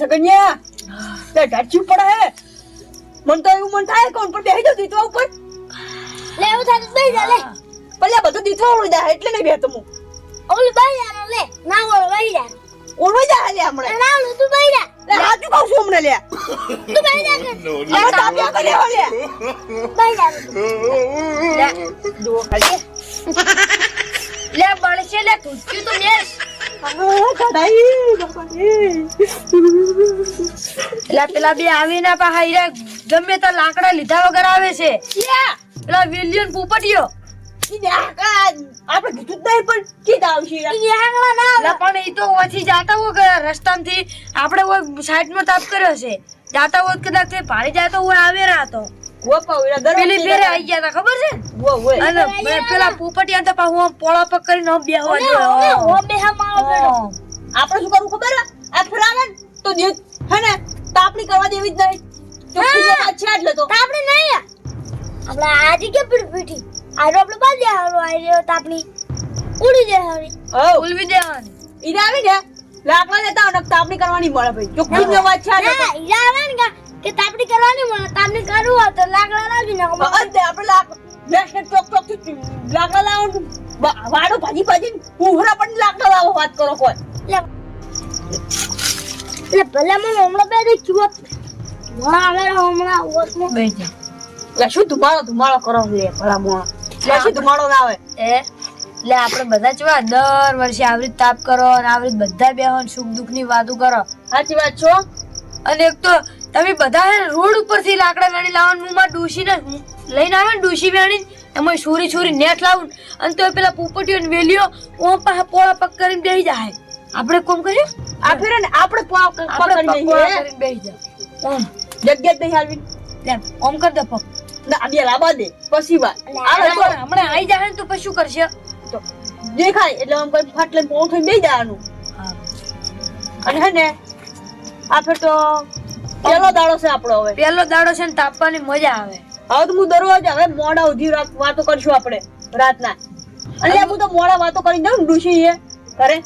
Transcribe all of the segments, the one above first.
સગન્યા તે ઢાંચી પડે હે. મન તો એવું મન થાય કોણ પર બેહી જાવ દીતવા ઉપર. લે એવું થાય તો બેહી જા લે. પલ્યા બધું દીતવા ઓળી દા એટલે નહીં બેહતો હું. ઓલી બેહી જા લે. ના ઓળ બેહી જા. ઓળવાઈ જા લે હમણે. ના ઓલું તું બેહી જા. લે હાચું કહું છું હમણે લે. તું બેહી જા કે તાપ્યા કરે ઓલે બેહી જા. જુઓ ખાલી લે. બળશે લે તુચ્યું તો મેસ એટલે પેલા બે આવીને પાછા હીરા ગમે તો લાકડા લીધા વગર આવે છે. પેલા વિલિયન પોપટીયો આપણે કીધું નહીં પણ કીધા આવશે પણ એ તો ઓછી જાતા હોય રસ્તામાંથી. આપણે સાઈડમાં તાપ કર્યો છે. જાતા હોય કદાચ પાણી જાતો હોય આવે ના તો ગોપા ઓલા ગરમ પેલી ગયા. આવી ગયા તા ખબર છે. અને પેલા પોપટીયા તો પાછું આમ પોળા પગ કરીને આમ બેહવા ઓ બેહા મારો આપણે શું કરવું ખબર? આ ફરાવે તો જે હે ને તાપણી કરવા દેવી જ નહીં. ચોખ્ખી જે એટલે તો તો નહીં. આપણે આજે કે પીડી પીઠી? આરો આપણે બાંધી હારો આર્યો તાપણી ઉડી જાય હારી ઉલવી દેવાની. ઈને આવી ને લાકડા લેતા તાપણી કરવાની મળે ભાઈ. જે વાત છે એટલે તો. ના ઈરા આવે ને કા તાપડી કરવાની મને તાપણી કરવું હોય તો લાકડા લાવી નાખો. ને, આપણે લાક- ગેસને ચોકથી લાકડા લાવવાનું વાડો ભાજી ભાજી ઉહરા પણ લાકડા લાવો વાત કરો કોઈ એટલે ભલે મને હમણાં બે દે ચુવત હમણાં આવે હમણાં ઓસમાં બે જા. લે શું ધુમાડો ધુમાડો કરો લે ભલા મોણા લે શું ધુમાડો ના આવે? એ એટલે આપણે બધા જોવા દર વર્ષે આવરી તાપ કરો અને આવરી બધા બેહો ને સુખ દુઃખની વાતો કરો. સાચી વાત છો? અને એક તો તમે બધા રોડ ઉપરથી લાકડા વેણી લાવવાનું મુમાં ડૂસીને લઈને આવ્યો ને ડૂસી વેણી એમાં છોરી છોરી નેટ લાવું અને તો પેલા પોપટીઓ ને વેલીઓ ઓમ પાસે પોળા પગ કરીને બેહી જાય. આપણે કોમ કર્યું આ ફેરે ને આપણે પગ પોળા લઈએ. કરીને બેહી જાય. ઓમ જગ્યા જ નહીં હાલવી. લે ઓમ કર દે પગ. ના આ બે લાંબા દે. પછી વાત. આવે તો હમણાં આવી જાય ને તો પછી શું કરશે? તો દેખાય એટલે આમ કોઈ ફાટલે પોણ થઈને બેસી જવાનું. અને હે ને આ ફેર તો પેલો દાડો છે આપણો હવે. પેલો દાડો છે ને તાપવાની મજા આવે. હવે તો હું દરરોજ હવે મોડા ઉધી વાતો કરશું આપણે રાતના. અને હું તો મોડા વાતો કરી દઉં ડુસી એ કરે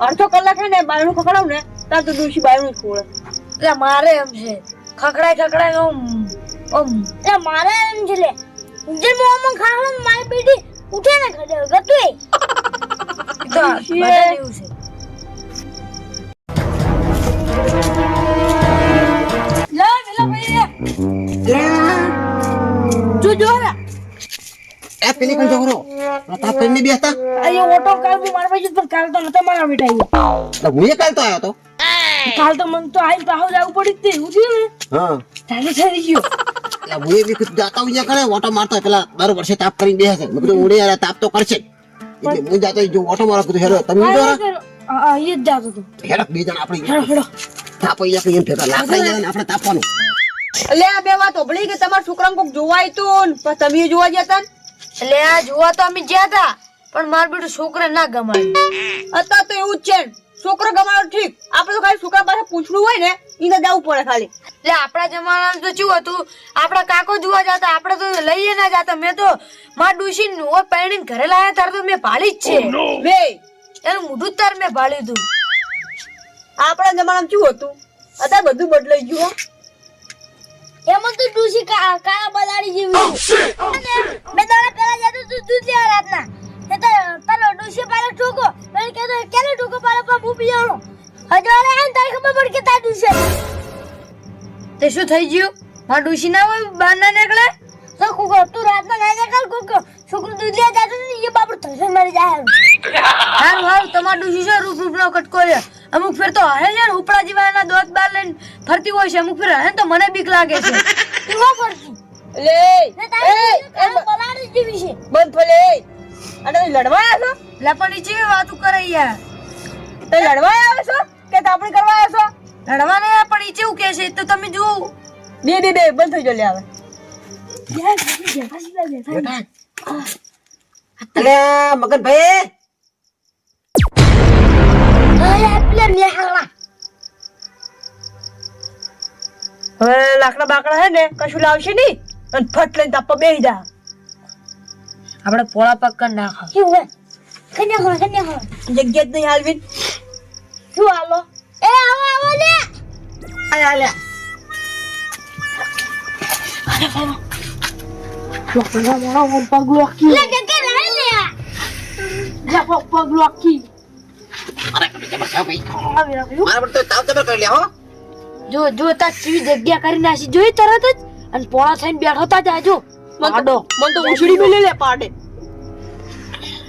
અડધો કલાક ને બાયણું ખખડાવું ને ત્યાં તો ડુસી બાયણું જ ખોળે એટલે મારે એમ છે ખખડાય ખખડાય ઓમ ઓમ. એટલે મારે એમ છે લે. જે મોમાં ખાવાનું મારી પેટી ઉઠે ને ગતું ઈ તો એવું છે. એ પેલી પણ છોકરો તાપ કરીને બેસતા અહીંયા ઓટો કાલ બી મારા પાસે પણ કાલ તો નતો મારા બેટા એટલે હું એ કાલ તો આવ્યો તો કાલ તો મન તો આઈ પાહો જવું પડી તે એવું ને? હા. તારે થઈ ગયો. એટલે હું એ બી ખુદ જાતા ઉયા કરે ઓટો મારતો પેલા દર વર્ષે તાપ કરીને બેસે છે. મેં કીધું ઉડે યાર તાપ તો કરશે. એટલે હું જાતો જો ઓટો મારો કીધું હેરો તમે જો આ એ જ જાતો તો હેરો બે જણ આપણે હેરો હેરો તાપ અહીંયા કઈ એમ થતા લાકડા જાય ને આપણે તાપવાનું. એટલે આ બે વાત ઓભળી કે તમારા છોકરાને કોક જોવાય તો તમે જોવા જતા ને? એટલે આ જોવા તો અમે ગયા હતા પણ માર બેટું છોકરા ના ગમાડ્યું. અત્યારે તો એવું જ છે છોકરો ગમાડો ઠીક. આપણે તો ખાલી છોકરા પાસે પૂછવું હોય ને એને જવું પડે ખાલી. એટલે આપણા જમાનામાં તો શું હતું? આપણા કાકો જોવા જતા આપણે તો લઈએ ના જતા. મેં તો માર ડુસી નો પહેણીને ઘરે લાયા તાર તો મેં ભાળી જ છે. બે. એનું મોઢું જ તાર મેં ભાળ્યું હતું. આપણા જમાનામાં શું હતું? અત્યારે બધું બદલાઈ ગયું હો. એમાં તો ડૂસી કા- કાળા બલાડી જેવી બે દાડા પહેલા જતો તું દૂધ લેવા રાતના. તે તો પેલો ડૂસી પાડે ઠોકો. મને કહેતો કેને ઠોકો પાડે? પણ હું પીવાનો હજવાડે આવીને તારી ખબર પડી કે તાર ડૂસી તે શું થઈ ગયું? માર ડુસી ના હોય બહાર ના નીકળે? તો કુકો તું રાતના ના નીકળ કુકો છોકરું દૂધ લેવા જતો ને એ બાપુ થશે મરી જાય હારું હારું તમાર ડુસી છે રૂપ રૂપ નો કટકો છે અમુક ફેર તો હે છે ને ઉપડા જેવા એના દોત બાર લઈને ફરતી હોય છે અમુક ફેર હે તો મને બીક લાગે છે. તું શું ફરતી. લે એ, બલાડી જેવી છે. બંધ ફલે અને લડવા આવ્યો છો? એટલે પણ ઈ કરે યાર. તે લડવા આવ્યો છો? કે તાપણી કરવા આવ્યો છો? લડવા નહીં પણ ઈ ચેવું કે છે? તો તમે જુઓ. બે બે બે બંધ થઈ જો લે આવે મગનભાઈ અરે પેલા નેહાળા હવે લાકડા બાકડા હે ને કશું લાવશે નહીં અને ફટ લઈને તાપવા બેસી જા આપણે પોળા પગ ના ખાવ હે કન્યા ખોળ કન્યા ખોળ જગ્યા જ નહીં હાલવી શું હાલો એ આવો આવો લે આલે લ્યા પગ લોકી લે કે રહી લે લોકી અરે તાપ જબર કરી લે હો જો જો તા ચીવી જગ્યા કરી નાસી જોઈ તરત જ અને પોળા થઈને બેઠો તા જાજો પાડો. મન તો ઉછડી મેલે લે પાડે.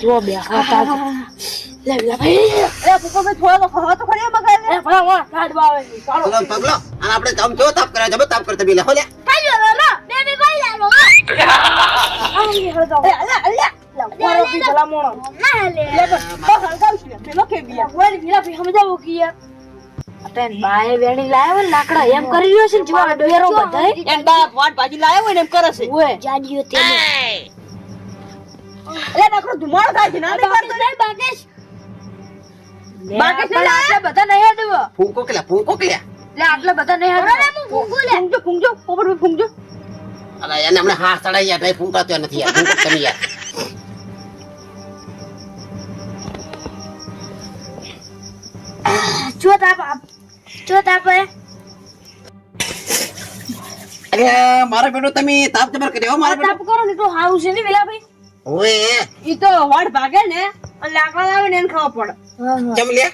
જો બેઠો તા. જ. લે લે ભાઈ. અરે પપ્પા ભાઈ થોડો તો તો ખરી મગાય એ ભલા મોણા કાઢવા આવે ચાલો. પગલો પગલો. અને આપણે તમ જો તાપ કરે જબર તાપ કરે તમે લે હો લે. ભાઈ લો લો બેબી ભાઈ લે લો અરે અલ્યા પી ભલા મોણો. ના લે તો હળગાવશું લે પેલો કે બિયા ઓય વિલા ભાઈ સમજાવો કે યાર અતેન બાએ વેણી લાવ્યો ને લાકડા. એમ કરી રહ્યો છે ને જો ડેરો બધાય. એન બાપ વાટ ભાજી લાયો ને એમ કરે છે. ઓય. જાડિયો તે અરે નકરો ધુમાડો થાય છે ના કરતો ને બાગેશ બાકી છે પણ ને? આટલા બધા નહીં હડવો. ફૂંકો કે ફૂંકો કે લે? લે આટલા બધા નહીં હડવો. હું ફૂંકું લે. ફૂંકજો ફૂંકજો પોપટ ભાઈ ફૂંકજો. અરે એને હમણાં હાથ ચડાઈ યાર ફૂંકાતો નથી યાર ફૂંકો યાર. જો તાપ જો તાપ અરે મારા બેટો તમે તાપ જબર કર્યો મારા તાપ કરો ને તો હારું છે ને વિલા ભાઈ ઓય ઈ તો વાટ ભાગે ને અને લાકડા લાવે ને એને ખાવા પડે. ચમ લે.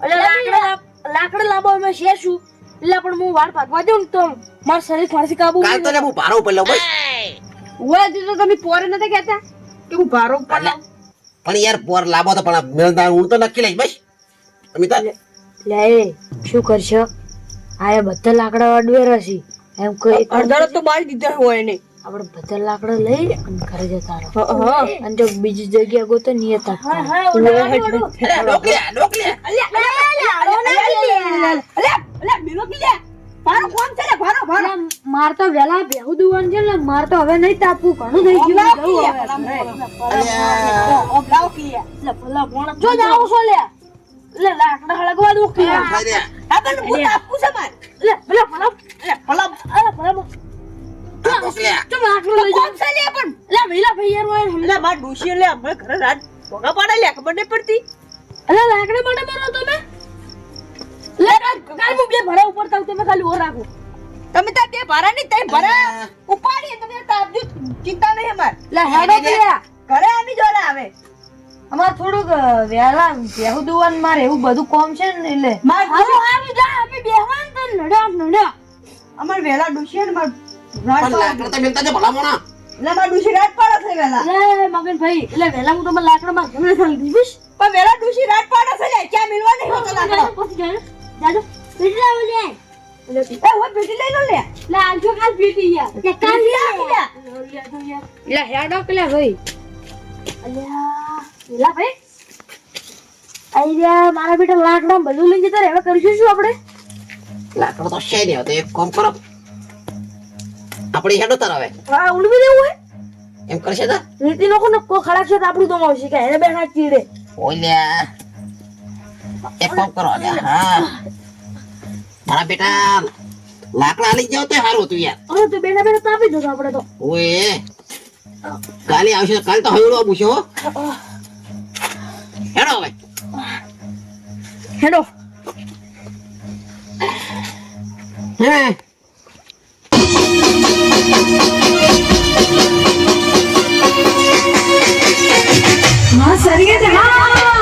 એટલે લાકડા લાકડા લાવવા અમે શેશું એટલે પણ હું વાળ ભાગવા દઉં તો મારું શરીર ખાસી કાબુ કાલ તો હું ભારો ઉપર લઉં બસ ઓય તો તમે પોરે નથી કહેતા કે હું ભારો ઉપર પણ યાર પોર લાવો તો પણ મેળદાર હું તો નક્કી લઈશ ભાઈ તમે તો લે શું કરશો? આ એ બધા લાકડા અડવે રહેશે. એમ કોઈ અડધા તો બાળી દીધા હોય ને આપણે બધા લાકડા લઈ અને ઘરે જતા રહો. અને જો બીજી જગ્યા ગોતો નિયત અરે ડોકલ્યા ડોકલ્યા અલ્યા અલ્યા મેલો કી લે. ભારો કોણ છે લે ભારો ભારો માર તો વેલા બેહુ દુવાન છે ને માર તો હવે નહીં તાપવું. ઘણું થઈ ગયું. જો જાઓ છો લે. લે લાકડા હળગવા દો. કે ખાઈ દે આ તને છે માર. લે ભલા ભલા. અલ્યા ભલા અરે ભલા. મો- આ ડોકલ્યા ચમ લાકડું લઈ જાઓ. છે લે પણ? લે વેલા ભાઈ યાર ઓય માર ડોશી લે અમે ઘરે રાત ભોગા પાડે લે ખબર નહીં પડતી. અલે લાકડા માટે મારો તમે? લે કાલ હું બે ભરા ઉપર થાવ તમે ખાલી ઓર રાખો. તમે તાર બે ભારા નહીં તઈ ભરા ઉપાડી તમે તાપજો ચિંતા નહીં અમાર. લે હેડો ઘરે આની જોડે આવે. અમાર થોડુંક વેલા બેહુ દુવાન મારે એવું બધું કોમ છે ને એટલે. મારે આવી જા અમે બેહવાન તો નડા નડા. અમાર વેલા ડોશી ને માર રાત લાકડા તો મિલતા છે ભલા મોણા. એટલે માર ડોશી રાત પાડે છે વેલા લે મગન ભાઈ એટલે વહેલા હું દીધીશ પણ વેલા ડોશી રાત પાડે છે ક્યાં મિલવા નહીં હોતો લાકડો. પછી જાજો. જાજો. પેટી લે. એ હોય પેટી લઈ લો. લે લે. આજો કાલ પેટી યાર કાલ લે. લે હેડો કે ભાઈ. અલ્યા. ભાઈ? મારા બેટા લાકડા બધું લઈને જતા હવે કરશું શું આપણે? લાકડો તો છે નહીં તો એક કામ કરો. આપણે હેડો તાર હવે. હા ઉલવી દેવું હે એમ કરશે તો નીતિ લોકો ને કો ખરાબ છે તો આપણું તો આવશે કે એને બેઠા ચીડે. ઓલ્યા એક કામ કરો હા. મારા બેટા લાકડા લઈ જાવ તો સારું હતું યાર. અરે તો બેના બેઠા તાપી દો આપણે તો. ઓએ કાલે આવશે કાલે તો હવેડો આપું છે હો હેડો હવે હેડો હે હા સરી છે હા